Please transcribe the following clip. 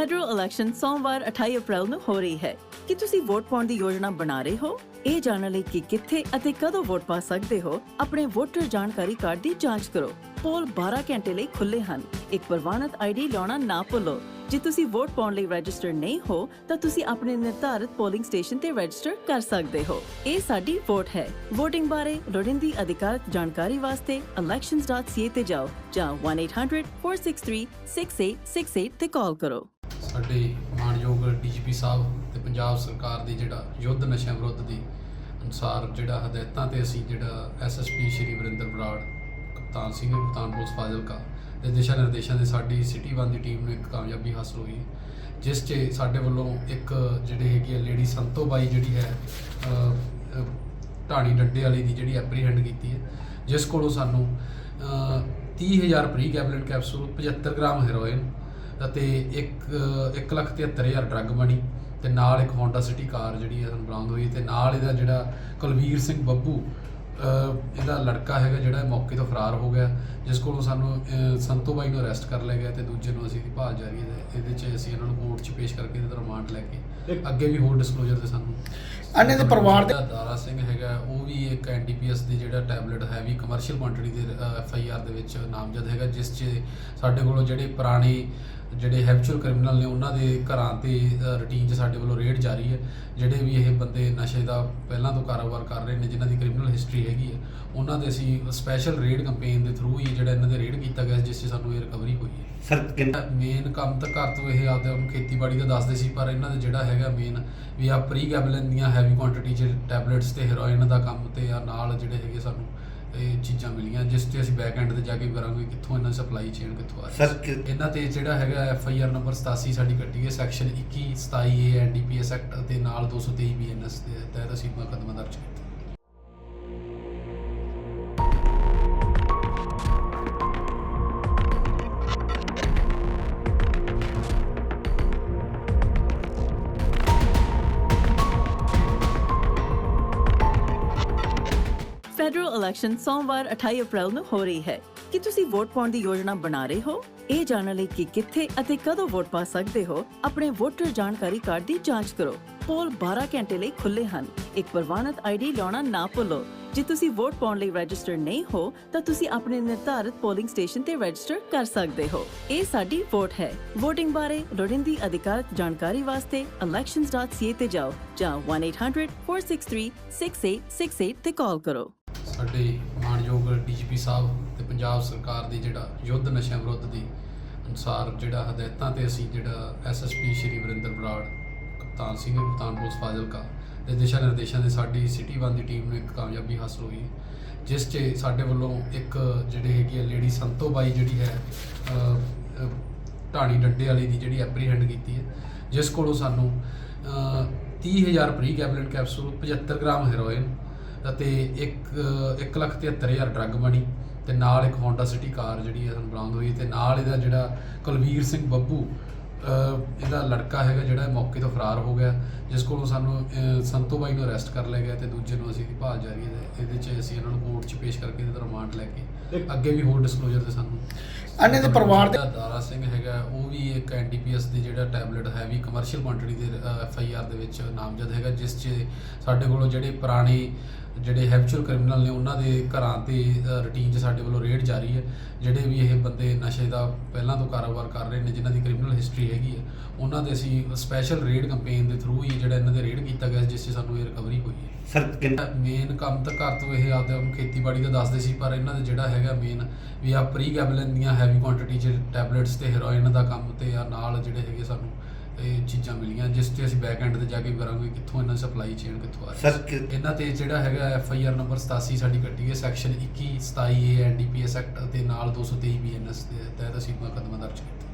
Federal election ਸੋਮਵਾਰ 28 ਅਪ੍ਰੈਲ ਨੂੰ ਹੋ ਰਹੀ ਹੈ। ਕੀ ਤੁਸੀਂ ਵੋਟ ਪਾਉਣ ਦੀ ਯੋਜਨਾ ਬਣਾ ਰਹੇ ਹੋ? ਇਹ ਜਾਣਨ ਲਈ ਕਿ ਕਿੱਥੇ ਅਤੇ ਕਦੋਂ ਵੋਟ ਪਾ ਸਕਦੇ ਹੋ, ਆਪਣੇ ਵੋਟਰ ਜਾਣਕਾਰੀ ਕਾਰਡ ਦੀ ਜਾਂਚ ਕਰੋ। ਪੋਲ 12 ਘੰਟੇ ਲਈ ਖੁੱਲੇ ਹਨ। ਇੱਕ ਪ੍ਰਵਾਨਿਤ ਆਈਡੀ ਲਾਉਣਾ ਨਾ ਭੁੱਲੋ। ਜੇ ਤੁਸੀਂ ਵੋਟ ਪਾਉਣ ਲਈ ਰਜਿਸਟਰ ਨਹੀਂ ਹੋ, ਤਾਂ ਤੁਸੀਂ ਆਪਣੇ ਨਿਰਧਾਰਿਤ ਪੋਲਿੰਗ ਸਟੇਸ਼ਨ ਤੇ ਰਜਿਸਟਰ ਕਰ ਸਕਦੇ ਹੋ। ਇਹ ਸਾਡੀ ਵੋਟ ਹੈ। VOTING ਬਾਰੇ ਲੋੜੀਂਦੀ ਅਧਿਕਾਰਤ ਜਾਣਕਾਰੀ ਵਾਸਤੇ elections.ca ਤੇ ਜਾਓ ਜਾਂ 1-800-463-6868 ਤੇ ਕਾਲ ਕਰੋ। ਸਾਡੇ ਮਾਨਯੋਗ ਡੀਜੀਪੀ ਸਾਹਿਬ ਤੇ ਪੰਜਾਬ ਸਰਕਾਰ ਦੀ ਜਿਹੜਾ ਯੁੱਧ ਨਸ਼ਿਆਂ ਵਿਰੁੱਧ ਦੀ ਅਨੁਸਾਰ ਜਿਹੜਾ ਹਦਾਇਤਾਂ ਤੇ ਅਸੀਂ ਜਿਹੜਾ ਐਸਐਸਪੀ ਸ਼੍ਰੀ ਵਰਿੰਦਰ ਬਰਾੜ ਕਪਤਾਨ ਸਿੰਘ ਕਪਤਾਨ ਪੁਲਿਸ ਫਾਜ਼ਿਲਕਾ ਦੇ ਦਿਸ਼ਾ ਨਿਰਦੇਸ਼ਾਂ ਦੇ ਸਾਡੀ ਸਿਟੀ ਵਨ ਦੀ ਟੀਮ ਨੂੰ ਇੱਕ ਕਾਮਯਾਬੀ ਹਾਸਲ ਹੋਈ। ਹੈ ਜਿਸ 'ਚ ਸਾਡੇ ਵੱਲੋਂ ਇੱਕ ਜਿਹੜੇ ਹੈਗੀ ਹੈ ਲੇਡੀ ਸੰਤੋ ਬਾਈ ਜਿਹੜੀ ਹੈ ਅ, ਅ, ਢਾਣੀ ਡੱਡੇ ਵਾਲੀ ਦੀ ਜਿਹੜੀ ਐਪਰੀਹੈਂਡ ਕੀਤੀ ਹੈ ਜਿਸ ਕੋਲੋਂ ਸਾਨੂੰ ਅ, 30000 pregabalin capsule 75 gram heroin ਅਤੇ 1 1 ਲੱਖ 73000 ਡਰੱਗ ਮਨੀ ਤੇ ਨਾਲ ਇੱਕ Honda City ਕਾਰ ਜਿਹੜੀ ਹੈ ਸਾਨੂੰ ਬਰਾਮਦ ਹੋਈ ਤੇ ਨਾਲ ਇਹਦਾ ਜਿਹੜਾ ਕੁਲਵੀਰ ਸਿੰਘ ਬੱਬੂ ਇਹਦਾ ਲੜਕਾ ਹੈਗਾ ਜਿਹੜਾ ਮੌਕੇ ਤੋਂ ਫਰਾਰ ਹੋ ਗਿਆ ਜਿਸ ਕੋਲੋਂ ਸਾਨੂੰ ਸੰਤੋ ਬਾਈ ਨੂੰ ਅਰੈਸਟ ਕਰ ਲਿਆ ਗਿਆ ਤੇ ਦੂਜੇ ਨੂੰ ਅਸੀਂ ਦੀ ਭਾਲ ਜਾਰੀ ਹੈ ਇਹਦੇ 'ਚ ਅਸੀਂ ਇਹਨਾਂ ਨੂੰ ਕੋਰਟ 'ਚ ਪੇਸ਼ ਕਰਕੇ ਇਹਦਾ ਰਿਮਾਂਡ ਲੈ ਕੇ ਅੱਗੇ ਵੀ ਹੋਰ ਡਿਸਕਲੋਜ਼ਰ ਤੇ ਸਾਨੂੰ ਅੰਨੇ ਦੇ ਪਰਿਵਾਰ ਦੇ- ਦਾਰਾ ਸਿੰਘ ਹੈਗਾ ਉਹ ਵੀ ਇੱਕ ਐਨਡੀਪੀਐਸ ਦੀ ਜਿਹੜਾ ਟੈਬਲੇਟ ਹੈਵੀ ਕਮਰਸ਼ੀਅਲ ਕੁਆਂਟੀਟੀ ਦੇ ਐਫ ਆਈ ਆਰ ਦੇ ਵਿੱਚ ਨਾਮਜ਼ਦ ਹੈਗਾ ਜਿਸ 'ਚ ਸਾਡੇ ਕੋਲੋਂ ਜਿਹੜੇ ਪੁਰਾਣੇ ਜਿਹੜੇ ਹੈਬਚੁਅਲ ਕ੍ਰਿਮੀਨਲ ਨੇ ਉਹਨਾਂ ਦੇ ਘਰਾਂ ਤੇ ਰੁਟੀਨ 'ਚ ਸਾਡੇ ਵੱਲੋਂ ਰੇਡ ਜਾਰੀ ਹੈ। ਜਿਹੜੇ ਵੀ ਇਹ ਬੰਦੇ ਨਸ਼ੇ ਦਾ ਪਹਿਲਾਂ ਤੋਂ ਕਾਰੋਬਾਰ ਕਰ ਰਹੇ ਨੇ ਜਿਨ੍ਹਾਂ ਦੀ ਕ੍ਰਿਮੀਨਲ ਹਿਸਟਰੀ ਹੈਗੀ ਹੈ ਉਹਨਾਂ ਦੇ ਅਸੀਂ ਸਪੈਸ਼ਲ ਰੇਡ ਕੈਂਪੇਨ ਦੇ ਥਰੂ ਹੀ ਜਿਹੜਾ ਇਹਨਾਂ ਦੇ ਰੇਡ ਕੀਤਾ ਗਿਆ ਜਿਸ 'ਚ ਸਾਨੂੰ ਇਹ ਰਿਕਵਰੀ ਹੋਈ ਹੈ। ਸਰ ਮੇਨ ਕੰਮ ਤਾਂ ਘਰ ਤੋਂ ਇਹ ਆਪਦੇ ਨੂੰ ਖੇਤੀਬਾੜੀ ਦਾ ਦੱਸਦੇ ਸੀ ਪਰ ਇਹਨਾਂ ਦੇ ਜਿਹੜਾ ਹੈਗਾ ਮੇਨ ਵੀ ਆ ਪ੍ਰੀ ਗੈਬਲਨ ਦੀਆਂ ਹੈਵੀ ਕੁਆਂਟੀਟੀ ਚ ਟੈਬਲੇਟਸ ਤੇ ਹੈਰੋਇਨ ਦਾ ਕੰਮ ਤੇ ਆ ਨਾਲ ਜਿਹੜੇ ਹੈਗੇ ਸਾਨੂੰ ਇਹ ਚੀਜ਼ਾਂ ਮਿਲੀਆਂ ਜਿਸ ਤੇ ਅਸੀਂ ਬੈਕ ਐਂਡ ਤੇ ਜਾ ਕੇ ਕਰਾਂਗੇ ਕਿੱਥੋਂ ਇਹਨਾਂ ਦੀ ਸਪਲਾਈ ਚੇਨ ਕਿੱਥੋਂ ਆ ਰਹੀ ਕਿ- ਇਹਨਾਂ ਤੇ ਜਿਹੜਾ ਹੈਗਾ ਐਫ ਆਈ ਆਰ ਨੰਬਰ 87 ਸਾਡੀ ਕੱਟੀ ਹੈ ਸੈਕਸ਼ਨ 21 27 ਏ ਐਨਡੀਪੀਐਸ ਐਕਟ ਅਤੇ ਨਾਲ 223 ਬੀਐਨਐਸ ਦੇ ਤਹਿਤ ਅਸੀਂ ਮੁਕੱਦਮਾ ਦਰਜ ਕੀਤਾ। ਫੈਡਰਲ ਇਲੈਕਸ਼ਨ ਸੋਮਵਾਰ 28 ਅਪ੍ਰੈਲ ਨੂੰ ਹੋ ਰਹੀ ਹੈ। ਕੀ ਤੁਸੀਂ ਵੋਟ ਪਾਉਣ ਦੀ ਯੋਜਨਾ ਬਣਾ ਰਹੇ ਹੋ? ਇਹ ਜਾਣਨ ਲਈ ਕਿ ਕਿੱਥੇ ਅਤੇ ਕਦੋਂ ਵੋਟ ਪਾ ਸਕਦੇ ਹੋ, ਆਪਣੇ ਵੋਟਰ ਜਾਣਕਾਰੀ ਕਾਰਡ ਦੀ ਜਾਂਚ ਕਰੋ। ਪੋਲ 12 ਘੰਟੇ ਲਈ ਖੁੱਲੇ ਹਨ। ਇੱਕ ਪ੍ਰਵਾਨਿਤ ਆਈਡੀ ਲਾਉਣਾ ਨਾ ਭੁੱਲੋ। ਜੇ ਤੁਸੀਂ ਵੋਟ ਪਾਉਣ ਲਈ ਰਜਿਸਟਰ ਨਹੀਂ ਹੋ, ਤਾਂ ਤੁਸੀਂ ਆਪਣੇ ਨਿਰਧਾਰਿਤ ਪੋਲਿੰਗ ਸਟੇਸ਼ਨ ਤੇ ਰਜਿਸਟਰ ਕਰ ਸਕਦੇ ਹੋ। ਇਹ ਸਾਡੀ ਵੋਟ ਹੈ। VOTING ਬਾਰੇ ਲੋੜੀਂਦੀ ਅਧਿਕਾਰਤ ਜਾਣਕਾਰੀ ਵਾਸਤੇ elections.ca ਤੇ ਜਾਓ ਜਾਂ 1-800-463-6868 ਤੇ ਕਾਲ ਕਰੋ। ਸਾਡੇ ਮਾਨਯੋਗ ਡੀਜੀਪੀ ਸਾਹਿਬ ਤੇ ਪੰਜਾਬ ਸਰਕਾਰ ਦੀ ਜਿਹੜਾ ਯੁੱਧ ਨਸ਼ਿਆਂ ਵਿਰੁੱਧ ਦੀ ਅਨੁਸਾਰ ਜਿਹੜਾ ਹਦਾਇਤਾਂ ਤੇ ਅਸੀਂ ਜਿਹੜਾ ਐਸਐਸਪੀ ਸ਼੍ਰੀ ਵਰਿੰਦਰ ਬਰਾੜ ਕਪਤਾਨ ਸਿੰਘ ਕਪਤਾਨ ਪੁਲਿਸ ਫਾਜ਼ਿਲਕਾ ਦੇ ਦਿਸ਼ਾ ਨਿਰਦੇਸ਼ਾਂ ਦੇ ਸਾਡੀ ਸਿਟੀ ਵਨ ਦੀ ਟੀਮ ਨੂੰ ਇੱਕ ਕਾਮਯਾਬੀ ਹਾਸਲ ਹੋਈ ਹੈ ਜਿਸ 'ਚ ਸਾਡੇ ਵੱਲੋਂ ਇੱਕ ਜਿਹੜੇ ਹੈਗੀ ਹੈ ਲੇਡੀ ਸੰਤੋ ਬਾਈ ਜਿਹੜੀ ਹੈ ਢਾਣੀ ਡੰਡੇ ਵਾਲੀ ਦੀ ਜਿਹੜੀ ਐਪਰੀਹੈਂਡ ਕੀਤੀ ਹੈ ਜਿਸ ਕੋਲੋਂ ਸਾਨੂੰ ਅ, 30000 pregabalin capsule 75 gram heroin ਅਤੇ 1 1 ਲੱਖ 73000 ਡਰੱਗ ਬਣੀ ਤੇ ਨਾਲ ਇੱਕ Honda City ਕਾਰ ਜਿਹੜੀ ਹੈ ਸਾਨੂੰ ਬਰਾਮਦ ਹੋਈ ਤੇ ਨਾਲ ਇਹਦਾ ਜਿਹੜਾ ਕੁਲਵੀਰ ਸਿੰਘ ਬੱਬੂ ਇਹਦਾ ਲੜਕਾ ਹੈਗਾ ਜਿਹੜਾ ਮੌਕੇ ਤੋਂ ਫਰਾਰ ਹੋ ਗਿਆ ਜਿਸ ਕੋਲੋਂ ਸਾਨੂੰ ਸੰਤੋ ਬਾਈ ਨੂੰ ਅਰੈਸਟ ਕਰ ਲਿਆ ਗਿਆ ਤੇ ਦੂਜੇ ਨੂੰ ਅਸੀਂ ਦੀ ਭਾਲ ਜਾਰੀ ਹੈ ਇਹਦੇ 'ਚ ਅਸੀਂ ਇਹਨਾਂ ਨੂੰ ਕੋਰਟ 'ਚ ਪੇਸ਼ ਕਰਕੇ ਇਹਦਾ ਰਿਮਾਂਡ ਲੈ ਕੇ ਅੱਗੇ ਵੀ ਹੋਰ ਡਿਸਕਲੋਜ਼ਰ ਤੇ ਸਾਨੂੰ ਅੰਨੇ ਦੇ ਪਰਿਵਾਰ ਦੇ- ਦਾਰਾ ਸਿੰਘ ਹੈਗਾ ਉਹ ਵੀ ਇੱਕ ਐਨਡੀਪੀਐਸ ਦੀ ਜਿਹੜਾ ਟੈਬਲੇਟ ਹੈਵੀ ਕਮਰਸ਼ੀਅਲ ਕੁਆਂਟੀਟੀ ਦੇ ਐਫ ਆਈ ਆਰ ਦੇ ਵਿੱਚ ਨਾਮਜ਼ਦ ਹੈਗਾ ਜਿਸ 'ਚ ਸਾਡੇ ਕੋਲੋਂ ਜਿਹੜੇ ਪੁਰਾਣੇ ਜਿਹੜੇ ਹੈਬਚੁਅਲ ਕ੍ਰਿਮੀਨਲ ਨੇ ਉਹਨਾਂ ਦੇ ਘਰਾਂ ਤੇ ਰੁਟੀਨ 'ਚ ਸਾਡੇ ਵੱਲੋਂ ਰੇਡ ਜਾਰੀ ਹੈ ਜਿਹੜੇ ਵੀ ਇਹ ਬੰਦੇ ਨਸ਼ੇ ਦਾ ਪਹਿਲਾਂ ਤੋਂ ਕਾਰੋਬਾਰ ਕਰ ਰਹੇ ਨੇ ਜਿਨ੍ਹਾਂ ਦੀ ਕ੍ਰਿਮੀਨਲ ਹਿਸਟਰੀ ਹੈਗੀ ਹੈ ਉਹਨਾਂ ਦੇ ਅਸੀਂ ਸਪੈਸ਼ਲ ਰੇਡ ਕੈਂਪੇਨ ਦੇ ਥਰੂ ਹੀ ਜਿਹੜਾ ਇਹਨਾਂ ਦੇ ਰੇਡ ਕੀਤਾ ਗਿਆ ਜਿਸ 'ਚ ਸਾਨੂੰ ਇਹ ਰਿਕਵਰੀ ਹੋਈ ਹੈ। ਸਰ ਕਿੰਨਾ ਮੇਨ ਕੰਮ ਤਾਂ ਘਰ ਤੋਂ ਇਹ ਆਪਦੇ ਨੂੰ ਖੇਤੀਬਾੜੀ ਦਾ ਦੱਸਦੇ ਸੀ ਪਰ ਇਹਨਾਂ ਦਾ ਜਿਹੜਾ ਹੈਗਾ ਮੇਨ ਵੀ ਆ ਪ੍ਰੀ ਗੈਬਲਨ ਦੀਆਂ ਹੈਵੀ ਕੁਆਂਟੀਟੀ ਚ ਟੈਬਲੇਟਸ ਤੇ ਹੈਰੋਇਨ ਦਾ ਕੰਮ ਤੇ ਆ ਨਾਲ ਜਿਹੜੇ ਹੈਗੇ ਸਾਨੂੰ ਇਹ ਚੀਜ਼ਾਂ ਮਿਲੀਆਂ ਜਿਸ ਤੇ ਅਸੀਂ ਬੈਕ ਐਂਡ ਤੇ ਜਾ ਕੇ ਕਰਾਂਗੇ ਕਿੱਥੋਂ ਇਹਨਾਂ ਸਪਲਾਈ ਚੇਨ ਕਿੱਥੋਂ ਆ ਰਹੀ ਸਰ ਕਿ- ਇਹਨਾਂ ਤੇ ਜਿਹੜਾ ਹੈਗਾ ਐਫ ਆਈ ਆਰ ਨੰਬਰ 87 ਸਾਡੀ ਕੱਟੀ ਹੈ ਸੈਕਸ਼ਨ 21 27 ਏ ਐਨਡੀਪੀਐਸ ਐਕਟ ਅਤੇ ਨਾਲ 223 ਬੀਐਨਐਸ ਦੇ ਤਹਿਤ ਅਸੀਂ ਮੁਕੱਦਮਾ ਦਰਜ ਕੀਤਾ।